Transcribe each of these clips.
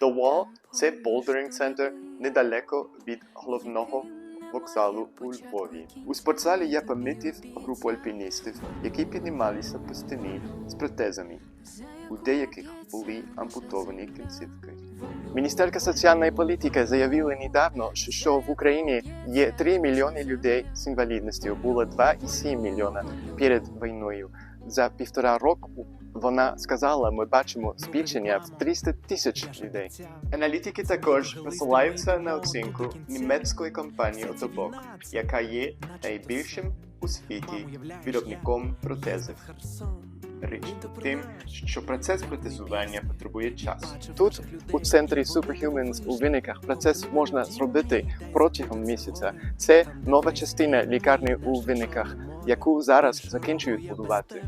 The Wall – це болдеринг центр недалеко від головного вокзалу у Львові. У спортзалі я помітив групу альпіністів, які піднімалися по стіні з протезами. У деяких були ампутовані кінцівки. Міністерка соціальної політики заявила недавно, що в Україні є 3 мільйони людей з інвалідністю, було 2,7 мільйона перед війною. За півтора року вона сказала, ми бачимо збільшення в 300 тисяч людей. Аналітики також посилаються на оцінку німецької компанії Отобок, яка є найбільшим у світі виробником протезів. Річ тим, що процес протезування потребує часу. Тут, у центрі Superhumans у виниках, процес можна зробити протягом місяця. Це нова частина лікарні у виниках, яку зараз закінчують будувати.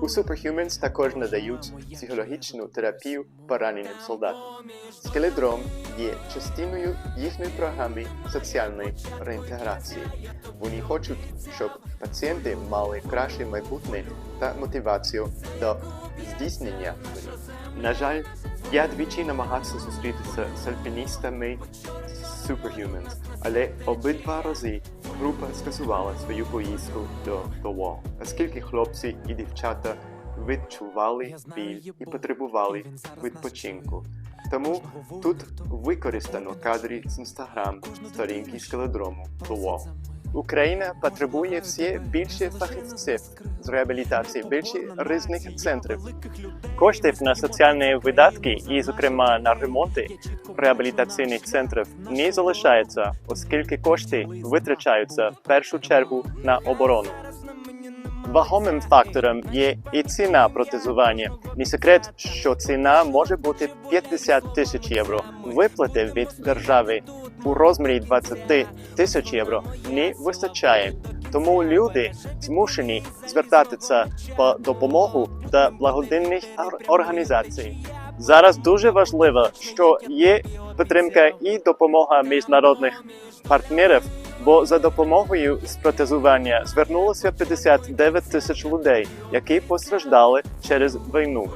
У Superhumans також надають психологічну терапію пораненим солдатам. Скеледром є частиною їхньої програми соціальної реінтеграції. Вони хочуть, щоб пацієнти мали краще майбутнє та мотивацію до здійснення. На жаль, я двічі намагався зустрітися з альпіністами Superhumans, але обидва рази група скасувала свою поїздку до Wall, оскільки хлопці і дівчата відчували біль і потребували відпочинку. Тому тут використано кадри з інстаграм сторінки скеледрому The Wall. Україна потребує все більше фахівців з реабілітації, більше різних центрів. Коштів на соціальні видатки і, зокрема, на ремонти реабілітаційних центрів не залишається, оскільки кошти витрачаються в першу чергу на оборону. Вагомим фактором є і ціна протезування. Не секрет, що ціна може бути 50 тисяч євро. Виплати від держави у розмірі 20 тисяч євро не вистачає. Тому люди змушені звертатися по допомогу до благодійних організацій. Зараз дуже важливо, що є підтримка і допомога міжнародних партнерів, бо за допомогою з протезування звернулося 59 тисяч людей, які постраждали через війну.